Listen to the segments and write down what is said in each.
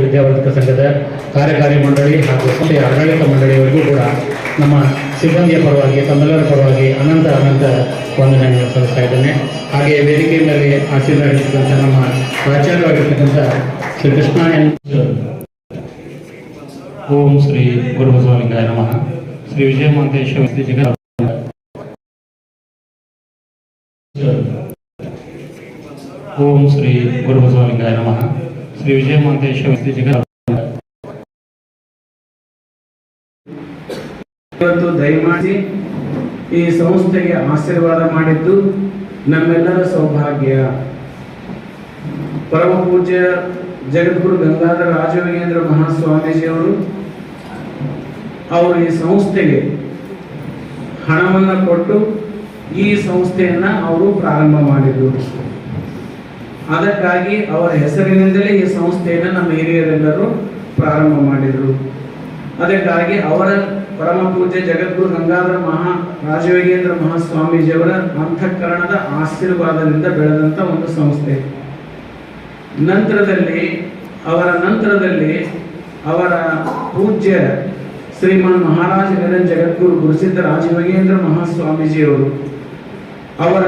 ವಿದ್ಯಾವರ್ಧಕ ಸಂಘದ ಕಾರ್ಯಕಾರಿ ಮಂಡಳಿ ಹಾಗೂ ಸಂಸ್ಥೆಯ ಆಡಳಿತ ಮಂಡಳಿಯವರಿಗೂ ಕೂಡ ನಮ್ಮ ಸಿಬ್ಬಂದಿಯ ಪರವಾಗಿ, ತಮ್ಮೆಲ್ಲರ ಪರವಾಗಿ ಅನಂತ ಅನಂತ ವಂದನೆಗಳನ್ನು ಸಲ್ಲಿಸ್ತಾ ಇದ್ದೇನೆ. ಹಾಗೆ ವೇದಿಕೆ ಮೇಲೆ ಆಶೀರ್ವಾದಿಸಿದಂಥ ನಮ್ಮ ಪ್ರಾಚಾರ್ಯವಾಗಿರ್ತಕ್ಕಂಥ ಶ್ರೀ ಕೃಷ್ಣ ಓಂ ಶ್ರೀ ಗುರುಭಸ್ವಾಮಿ ನಮಃ. ಶ್ರೀ ವಿಜಯ ಓಂ ಶ್ರೀ ಗುರುಬಸವಲಿಂಗಾಯ ನಮಃ. ಶ್ರೀ ವಿಜಯ ಜಗನ್ನಾಥ ಇವತ್ತು ದಯಮಾಡಿ ಈ ಸಂಸ್ಥೆಗೆ ಆಶೀರ್ವಾದ ಮಾಡಿದ್ದು ನಮ್ಮೆಲ್ಲರ ಸೌಭಾಗ್ಯ. ಪರಮ ಪೂಜ್ಯ ಜಗದ್ಗುರು ಗಂಗಾಧರ ರಾಜವೇಂದ್ರ ಮಹಾಸ್ವಾಮೀಜಿಯವರು ಅವರು ಈ ಸಂಸ್ಥೆಗೆ ಹಣವನ್ನು ಕೊಟ್ಟು ಈ ಸಂಸ್ಥೆಯನ್ನ ಅವರು ಪ್ರಾರಂಭ ಮಾಡಿದ್ರು. ಅದಕ್ಕಾಗಿ ಅವರ ಹೆಸರಿನಿಂದಲೇ ಈ ಸಂಸ್ಥೆಯನ್ನು ನಮ್ಮ ಹಿರಿಯರೆಲ್ಲರೂ ಪ್ರಾರಂಭ ಮಾಡಿದರು. ಅದಕ್ಕಾಗಿ ಅವರ ಪರಮ ಪೂಜ್ಯ ಜಗದ್ಗುರು ಗಂಗಾಧರ ಮಹಾ ರಾಜಯೋಗೇಂದ್ರ ಮಹಾಸ್ವಾಮೀಜಿಯವರ ಅಂತಃಕರಣದ ಆಶೀರ್ವಾದದಿಂದ ಬೆಳೆದಂತ ಒಂದು ಸಂಸ್ಥೆ. ನಂತರದಲ್ಲಿ, ಅವರ ನಂತರದಲ್ಲಿ ಅವರ ಪೂಜ್ಯ ಶ್ರೀಮನ್ ಮಹಾರಾಜ ಜಗದ್ಗುರು ಗುರುಸಿದ್ಧ ರಾಜಯೋಗೇಂದ್ರ ಮಹಾಸ್ವಾಮೀಜಿಯವರು ಅವರ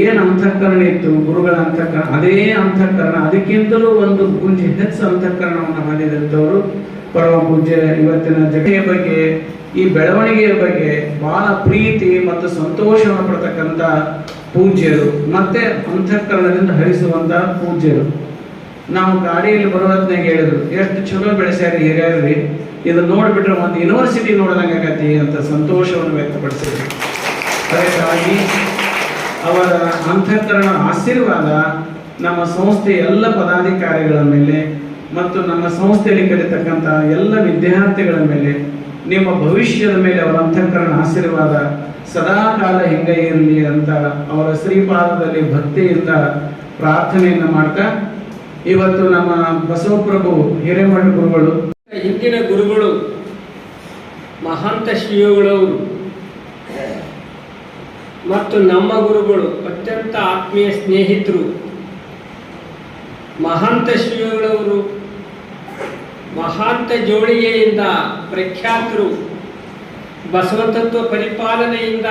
ಏನು ಅಂತಃಕರಣ ಇತ್ತು, ಗುರುಗಳ ಅಂತಃಕರಣ, ಅದೇ ಅಂತಃಕರಣ, ಅದಕ್ಕಿಂತಲೂ ಒಂದು ಪೂಜೆ ಹೆಚ್ಚು ಅಂತಃಕರಣವನ್ನು ಹೊಂದಿದಂಥವರು ಪರಮ ಪೂಜ್ಯ ಇವತ್ತಿನ ಜಗತ್ತಿನ ಬಗ್ಗೆ, ಈ ಬೆಳವಣಿಗೆಯ ಬಗ್ಗೆ ಬಹಳ ಪ್ರೀತಿ ಮತ್ತು ಸಂತೋಷವನ್ನು ಪಡ್ತಕ್ಕಂಥ ಪೂಜ್ಯರು, ಮತ್ತೆ ಅಂತಃಕರಣದಿಂದ ಹರಿಸುವಂತ ಪೂಜ್ಯರು. ನಾವು ಗಾಡಿಯಲ್ಲಿ ಬರುವತ್ನಾಗ ಹೇಳಿದ್ರು, ಎಷ್ಟು ಚಲೋ ಬೆಳೆಸ್ಯಾರಿ ಹಿರಿಯರ್ರಿ ಇದು ನೋಡ್ಬಿಟ್ರೆ ಒಂದು ಯೂನಿವರ್ಸಿಟಿ ನೋಡಿದಂಗೆ ಆಗತಿ ಅಂತ ಸಂತೋಷವನ್ನು ವ್ಯಕ್ತಪಡಿಸಿದ್ರು. ಅದಕ್ಕಾಗಿ ಅವರ ಅಂತಃಕರಣ ಆಶೀರ್ವಾದ ನಮ್ಮ ಸಂಸ್ಥೆಯ ಎಲ್ಲ ಪದಾಧಿಕಾರಿಗಳ ಮೇಲೆ ಮತ್ತು ನಮ್ಮ ಸಂಸ್ಥೆಯಲ್ಲಿ ಕಲಿತಕ್ಕಂಥ ಎಲ್ಲ ವಿದ್ಯಾರ್ಥಿಗಳ ಮೇಲೆ, ನಿಮ್ಮ ಭವಿಷ್ಯದ ಮೇಲೆ ಅವರ ಅಂತಃಕರಣ ಆಶೀರ್ವಾದ ಸದಾ ಕಾಲ ಹಿಂಗೆ ಇರಲಿ ಅಂತ ಅವರ ಶ್ರೀಪಾದದಲ್ಲಿ ಭಕ್ತಿಯಿಂದ ಪ್ರಾರ್ಥನೆಯನ್ನು ಮಾಡ್ತಾ, ಇವತ್ತು ನಮ್ಮ ಬಸವಪ್ರಭು ಹಿರೇಮಠ ಗುರುಗಳು. ಹಿಂದಿನ ಗುರುಗಳು ಮಹಾಂತ ಶ್ರೀಯುಗಳವರು ಮತ್ತು ನಮ್ಮ ಗುರುಗಳು ಅತ್ಯಂತ ಆತ್ಮೀಯ ಸ್ನೇಹಿತರು, ಮಹಾಂತ ಶ್ರೀಗಳವರು ಮಹಾಂತ ಜೋಳಿಗೆಯಿಂದ ಪ್ರಖ್ಯಾತರು, ಬಸವತತ್ವ ಪರಿಪಾಲನೆಯಿಂದ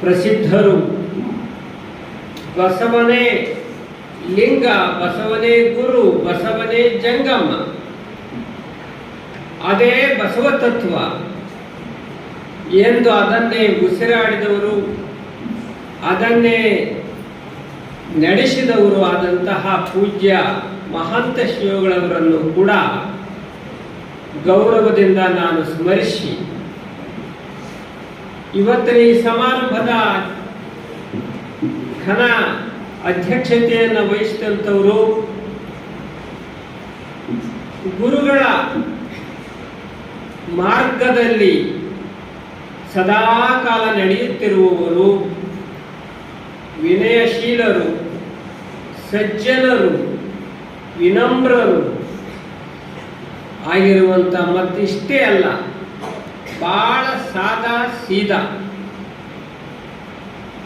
ಪ್ರಸಿದ್ಧರು. ಬಸವನೇ ಲಿಂಗ, ಬಸವನೇ ಗುರು, ಬಸವನೇ ಜಂಗಮ್ಮ. ಅದೇ ಬಸವ ತತ್ವ ಎಂದು ಅದನ್ನೇ ಉಸಿರಾಡಿದವರು, ಅದನ್ನೇ ನಡೆಸಿದವರು ಆದಂತಹ ಪೂಜ್ಯ ಮಹಾಂತ ಶಿವಗಳವರನ್ನು ಕೂಡ ಗೌರವದಿಂದ ನಾನು ಸ್ಮರಿಸಿ. ಇವತ್ತಿನ ಈ ಸಮಾರಂಭದ ಘನ ಅಧ್ಯಕ್ಷತೆಯನ್ನು ವಹಿಸಿದಂಥವರು ಗುರುಗಳ ಮಾರ್ಗದಲ್ಲಿ ಸದಾಕಾಲ ನಡೆಯುತ್ತಿರುವವರು ವಿನಯಶೀಲರು, ಸಜ್ಜನರು, ವಿನಮ್ರರು ಆಗಿರುವಂಥ ಮತ್ತಿಷ್ಟೇ ಅಲ್ಲ ಭಾಳ ಸಾದಾ ಸೀದಾ.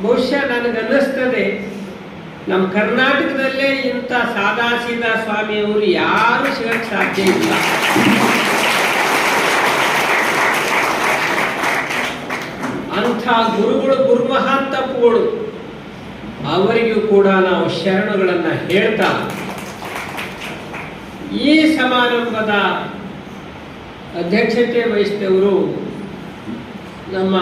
ಬಹುಶಃ ನನಗನ್ನಿಸ್ತದೆ, ನಮ್ಮ ಕರ್ನಾಟಕದಲ್ಲೇ ಇಂಥ ಸಾದಾ ಸೀದಾ ಸ್ವಾಮಿಯವರು ಯಾರು ಸಿಗಕ್ಕೆ ಸಾಧ್ಯ ಇಲ್ಲ. ಅಂಥ ಗುರುಗಳು ಗುರುಮಹಾಂತಪ್ಪುಗಳು ಅವರಿಗೂ ಕೂಡ ನಾವು ಶರಣುಗಳನ್ನು ಹೇಳ್ತಾ ಈ ಸಮಾರಂಭದ ಅಧ್ಯಕ್ಷತೆ ವಹಿಸಿದವರು ನಮ್ಮ